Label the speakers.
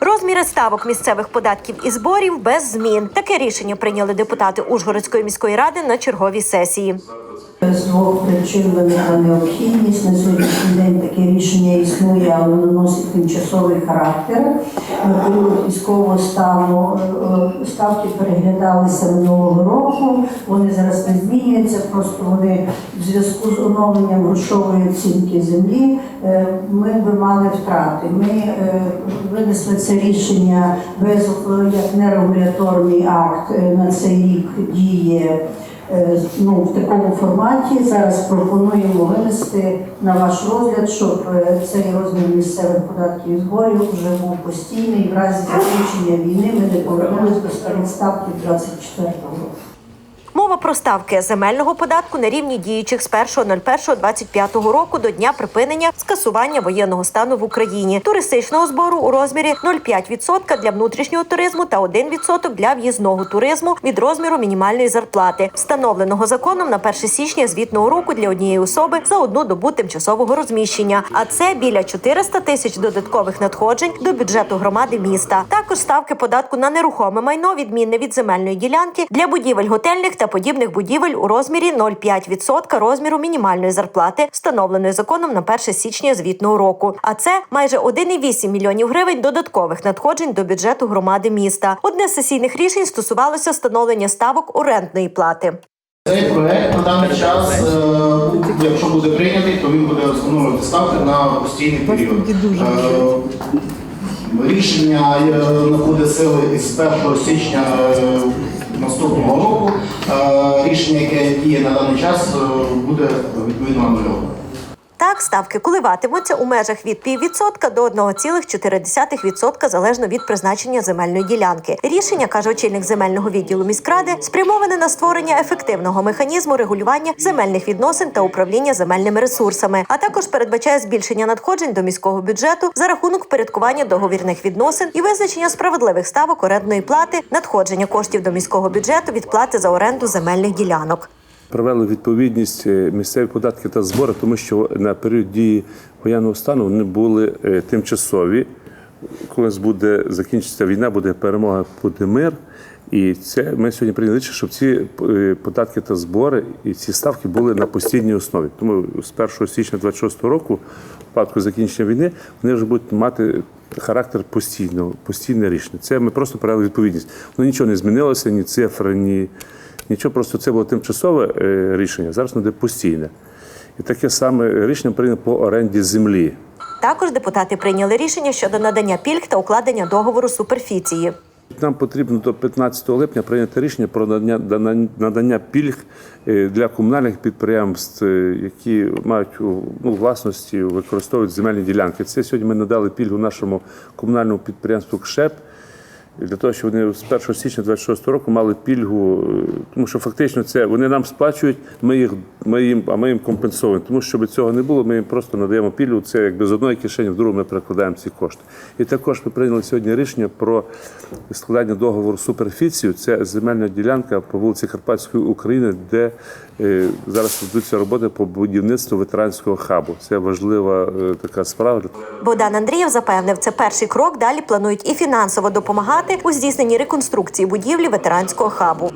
Speaker 1: Розміри ставок місцевих податків і зборів без змін. Таке рішення прийняли депутати Ужгородської міської ради на черговій сесії.
Speaker 2: З двох причин виникла необхідність. На сьогоднішній день таке рішення існує, але воно носить тимчасовий характер. Військового стану е, ставки переглядалися минулого року. Вони зараз не змінюються, просто вони в зв'язку з оновленням грошової оцінки землі е, ми би мали втрати. Ми е, винесли це рішення без як нерегуляторний акт на цей рік діє ну, в такому форматі. Зараз пропонуємо винести на ваш розгляд, щоб е, цей розмір місцевих податків і зборів вже був постійний. В разі закінчення війни ми не повернулись до старих ставків 24 року.
Speaker 1: Мова про ставки земельного податку на рівні діючих з 1.01.25 року до дня припинення скасування воєнного стану в Україні, туристичного збору у розмірі 0,5% для внутрішнього туризму та 1% для в'їзного туризму від розміру мінімальної зарплати, встановленого законом на 1 січня звітного року для однієї особи за одну добу тимчасового розміщення. А це біля 400 тисяч додаткових надходжень до бюджету громади міста. Також ставки податку на нерухоме майно відмінне від земельної ділянки для будівель готельних та подібних будівель у розмірі 0,5% розміру мінімальної зарплати, встановленої законом на 1 січня звітного року. А це майже 1,8 мільйонів гривень додаткових надходжень до бюджету громади міста. Одне з сесійних рішень стосувалося встановлення ставок орендної плати.
Speaker 3: Цей проект на даний час, е, якщо буде прийнятий, то він буде встановлювати ставки на постійний період. Рішення е, набуде сили із 1 січня е, наступного року. Е, Рішення, яке діє на даний час, буде відповідно анульоване.
Speaker 1: Так, ставки коливатимуться у межах від піввідсотка до 1,4% залежно від призначення земельної ділянки. Рішення каже очільник земельного відділу міськради, спрямоване на створення ефективного механізму регулювання земельних відносин та управління земельними ресурсами, а також передбачає збільшення надходжень до міського бюджету за рахунок впорядкування договірних відносин і визначення справедливих ставок орендної плати, надходження коштів до міського бюджету від плати за оренду земельних ділянок.
Speaker 4: Привели відповідність е, місцеві податки та збори, тому що на період дії воєнного стану вони були е, тимчасові. Коли буде закінчиться війна, буде перемога, буде мир. І це ми сьогодні прийняли щоб ці е, податки та збори і ці ставки були на постійній основі. Тому з 1 січня 26 року, в випадку закінчення війни, вони вже будуть мати характер постійного, постійне рішення. Це ми просто привели відповідність. Воно нічого не змінилося, ні цифри, ні нічого. Просто це було тимчасове е, рішення. Зараз буде постійне. І таке саме рішення прийнято по оренді землі.
Speaker 1: Також депутати прийняли рішення щодо надання пільг та укладення договору суперфіції.
Speaker 4: Нам потрібно до 15 липня прийняти рішення про надання, надання пільг е, для комунальних підприємств, е, які мають у ну, власності використовують земельні ділянки. Це сьогодні ми надали пільгу нашому комунальному підприємству КШЕП. Для того, щоб вони з 1 січня 26 року мали пільгу, е, тому що фактично це вони нам сплачують, ми їх ми їм, а ми їм компенсуємо. Тому що щоб цього не було, ми їм просто надаємо пільгу. Це якби з одної кишені в другу ми перекладаємо ці кошти. І також ми прийняли сьогодні рішення про складання договору суперфіцію. Це земельна ділянка по вулиці Карпатської України, де е, зараз ведуться роботи по будівництву ветеранського хабу. Це важлива е, така справа.
Speaker 1: Богдан Андрієв запевнив, це перший крок. Далі планують і фінансово допомагати у здійсненні реконструкції будівлі ветеранського хабу.